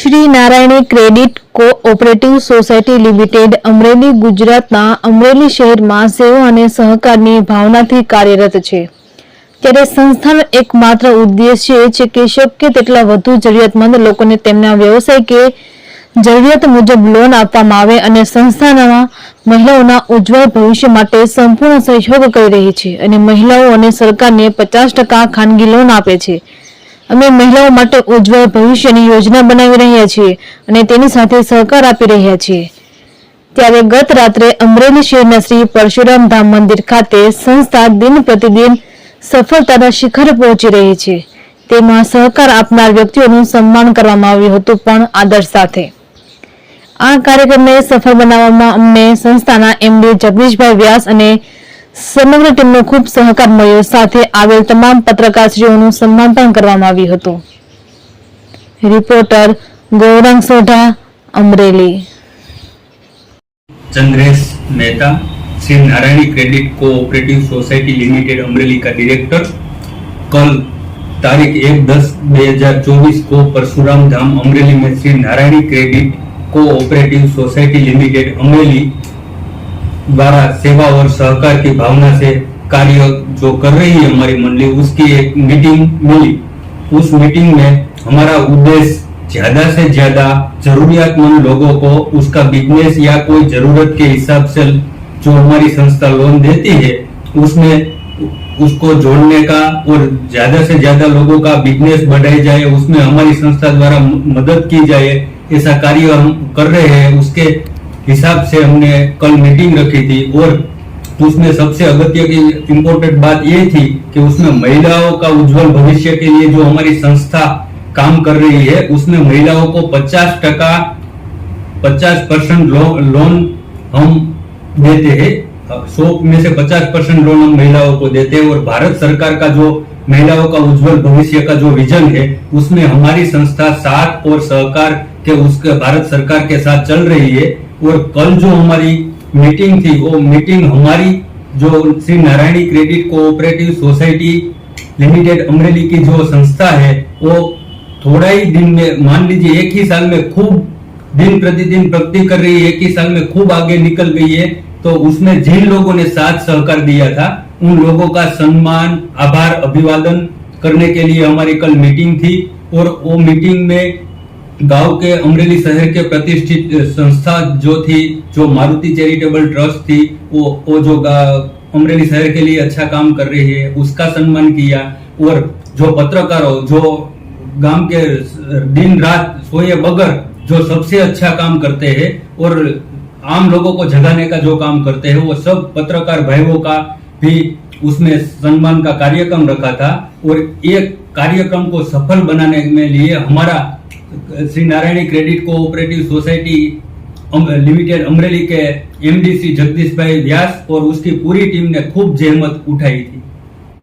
Shri Narayani credit cooperative society limited Amreli, ગુજરાતના અમરેલી શહેરમાં સેવા અને સહકારની ભાવનાથી કાર્યરત છે. ત્યારે સંસ્થાનો એકમાત્ર ઉદ્દેશ્ય એ છે કે શક્ય તેટલા વધુ જરૂરિયાતમંદ લોકોને તેમના વ્યવસાય કે જરૂરિયાત મુજબ લોન આપવામાં આવે અને સંસ્થાના મહિલાઓના ઉજ્જવળ ભવિષ્ય માટે સંપૂર્ણ સહયોગ કરી રહી છે અને મહિલાઓ અને સરકારને પચાસ ટકા ખાનગી લોન આપે છે. અમે મહિલાઓ માટે ઉજ્જવળ ભવિષ્યની યોજના બનાવી રહ્યા છીએ અને તેની સાથે સહકાર આપી રહ્યા છીએ. ત્યારે ગત રાત્રે અમરેલી શહેરના શ્રી પરશુરામ ધામ મંદિર ખાતે સંસ્થા દિન પ્રતિદિન સફળતાના શિખર પહોંચી રહી છે. તેમાં સહકાર આપનાર વ્યક્તિઓનું સન્માન કરવામાં આવ્યું હતું પણ આદર્શ સાથે. આ કાર્યક્રમને સફળ બનાવવામાં અમને સંસ્થાના એમડી જગદીશભાઈ વ્યાસ અને સમગ્ર ટીમનો ખૂબ સહકાર મળ્યો સાથે આવેલ તમામ પત્રકારશ્રીઓનું સન્માન પણ કરવામાં આવ્યું હતું reporter Gaurang Sodha Amreli Chandresh Mehta Shri Narayani credit cooperative society limited Amreli का डायरेक्टर कल तारीख एक दस दो हजार चौबीस को परशुराम धाम अमरेली में Shri Narayani credit cooperative society limited Amreli द्वारा सेवा और सहकार की भावना से कार्य जो कर रही है हमारी मंडली, उसकी एक मीटिंग मिली। उस मीटिंग में हमारा उद्देश्य ज़्यादा से ज़्यादा जरूरियातमंद लोगों को उसका बिज़नेस या कोई ज़रूरत के हिसाब से जो हमारी संस्था लोन देती है, उसमें उसको जोड़ने का और ज़्यादा से ज़्यादा लोगों का बिज़नेस बढ़ाई जाए, उसमें हमारी संस्था द्वारा मदद की जाए, ऐसा कार्य हम कर रहे हैं, उसके हिसाब से हमने कल मीटिंग रखी थी और उसमें सबसे अगत्य की इम्पोर्टेंट बात ये थी कि उसमें महिलाओं का उज्जवल भविष्य के लिए जो हमारी संस्था काम कर रही है, उसमें महिलाओं को 50 टका, पचास परसेंट लोन हम देते हैं। सौ में से 50 परसेंट लोन हम महिलाओं को देते हैं और भारत सरकार का जो महिलाओं का उज्जवल भविष्य का जो विजन है, उसमें हमारी संस्था साथ और सहकार के उसके भारत सरकार के साथ चल रही है। और कल जो हमारी मीटिंग थी, वो मीटिंग हमारी जो Shri Narayani credit cooperative society limited Amreli की जो संस्था है, वो थोड़ा ही दिन में, मान लीजिए एक ही साल में खूब दिन प्रतिदिन प्रगति कर रही है, एक ही साल में खूब आगे निकल गई है तो उसमें जिन लोगों ने साथ सहकार दिया था, उन लोगों का सम्मान, आभार, अभिवादन करने के लिए हमारी कल मीटिंग थी। और वो मीटिंग में गाँव के अमरेली शहर के प्रतिष्ठित संस्था जो थी, जो मारुति चैरिटेबल ट्रस्ट थी, वो वो जो अमरेली शहर के लिए अच्छा काम कर रही है, उसका सम्मान किया, और जो पत्रकारों जो गाँव के दिन रात सोए बगैर जो सबसे अच्छा काम करते हैं, और आम लोगों को जगाने का जो काम करते हैं, वो सब पत्रकार भाइयों का भी उसमें सम्मान का कार्यक्रम रखा था, और एक कार्यक्रम को सफल बनाने में लिए हमारा Shri Narayani credit cooperative society limited Amreli કે એમડીસી જગદીશભાઈ વ્યાસ ઓર ઉસકી પૂરી ટીમ ને ખૂબ જહેમત ઉઠાઈ હતી.